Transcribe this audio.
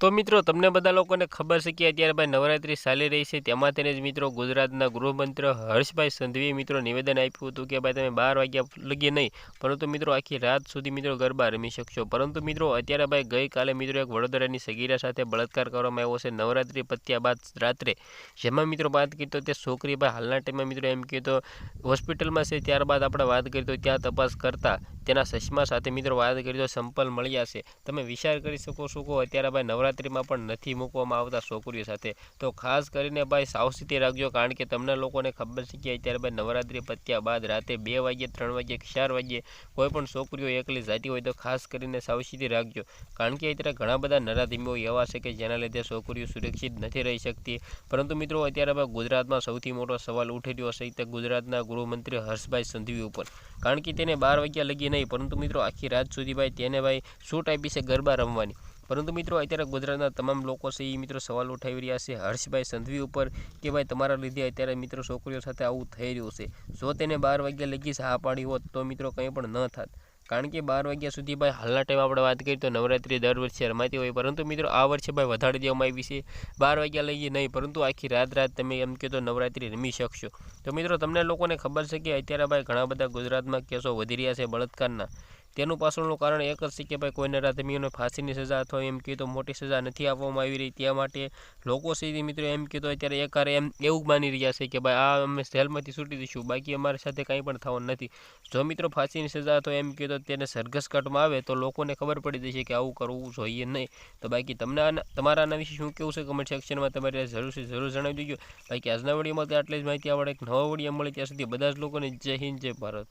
તો મિત્રો, તમને બધા લોકોને ખબર છે કે અત્યારે ભાઈ નવરાત્રી ચાલી રહી છે. તેમાં તેને જ મિત્રો ગુજરાતના ગૃહમંત્રી હર્ષભાઈ સંધવીએ મિત્રો નિવેદન આપ્યું હતું કે ભાઈ તમે બાર વાગ્યા લગી નહીં, પરંતુ મિત્રો આખી રાત સુધી મિત્રો ગરબા રમી શકશો. પરંતુ મિત્રો, અત્યારે ભાઈ ગઈકાલે મિત્રો એક વડોદરાની સગીરા સાથે બળાત્કાર કરવામાં આવ્યો છે નવરાત્રી પત્યા બાદ રાત્રે. જેમાં મિત્રો વાત કરી તો તે છોકરી ભાઈ હાલના ટાઈમમાં મિત્રો એમ તો હોસ્પિટલમાં છે, ત્યારબાદ આપણે વાત કરી તો ત્યાં તપાસ કરતા. તેના ચશ્મા સાથે મિત્રો વાત કરી તો સંપલ મળ્યા છે. તમે વિચાર કરી શકો છો કે અત્યારે ભાઈ નવરાત્રિમાં પણ નથી મૂકવામાં આવતા છોકરીઓ સાથે. તો ખાસ કરીને ભાઈ સાવચેતી રાખજો, કારણ કે તમને લોકોને ખબર છે કે અત્યારે ભાઈ નવરાત્રિ પત્યા બાદ રાતે બે વાગ્યે, ત્રણ વાગ્યે ચાર વાગ્યે કોઈ પણ છોકરીઓ એકલી જાતી હોય તો ખાસ કરીને સાવચેતી રાખજો. કારણ કે અત્યારે ઘણા બધા નરાધીમીઓ એવા છે કે જેના લીધે છોકરીઓ સુરક્ષિત નથી રહી શકતી. પરંતુ મિત્રો અત્યારે ભાઈ ગુજરાતમાં સૌથી મોટો સવાલ ઉઠી રહ્યો છે તે ગુજરાતના ગૃહમંત્રી હર્ષભાઈ સંઘવી ઉપર. કારણ કે તેને બાર વાગ્યા લગી નહીં. પરંતુ મિત્રો, આખી રાત સુધી ભાઈ તેને ભાઈ છૂટ આપી છે ગરબા રમવાની. પરંતુ મિત્રો, અત્યારે ગુજરાતના તમામ લોકો છે એ મિત્રો સવાલ ઉઠાવી રહ્યા છે હર્ષભાઈ સંધવી ઉપર કે ભાઈ તમારા લીધે અત્યારે મિત્રો છોકરીઓ સાથે આવું થઈ રહ્યું છે. જો તેને બાર વાગ્યા લગી હા પાડી હોત તો મિત્રો કંઈ પણ ન થાત. કારણ કે બાર વાગ્યા સુધી ભાઈ હાલના ટાઈમ આપણે વાત કરીએ તો નવરાત્રિ દર વર્ષે રમાતી હોય. પરંતુ મિત્રો આ વર્ષે ભાઈ વધારી દેવામાં આવી છે. બાર વાગ્યા લઈએ નહીં, પરંતુ આખી રાત રાત તમે એમ કહો તો નવરાત્રિ રમી શકશો. તો મિત્રો તમને લોકોને ખબર છે કે અત્યારે ભાઈ ઘણા બધા ગુજરાતમાં કેસો વધી રહ્યા છે બળાત્કારના. તેનું પાછળનું કારણ એક જ છે કે ભાઈ કોઈ નરાધમીઓને ફાંસીની સજા અથવા એમ કહે તો મોટી સજા નથી આપવામાં આવી રહી. ત્યાં માટે લોકો સીધી મિત્રો એમ કહેતો અત્યારે એકારે એમ એવું માની રહ્યા છે કે ભાઈ આ અમે જેલમાંથી છૂટી દઈશું, બાકી અમારી સાથે કંઈ પણ થવાનું નથી. જો મિત્રો ફાંસીની સજા તો એમ કહે તો તેને સરઘસ કાઢવામાં આવે તો લોકોને ખબર પડી જશે કે આવું કરવું જોઈએ નહીં. તો બાકી તમને તમારા આના વિશે શું કેવું છે? કમેન્ટ સેક્શનમાં તમારે જરૂરથી જરૂર જણાવી દેજો. બાકી આજના વિડીયોમાં આટલી જ માહિતી. આપણે એક નવા વીડિયો મળી ત્યાં સુધી બધા જ લોકોને જય હિન્દ, જય ભારત.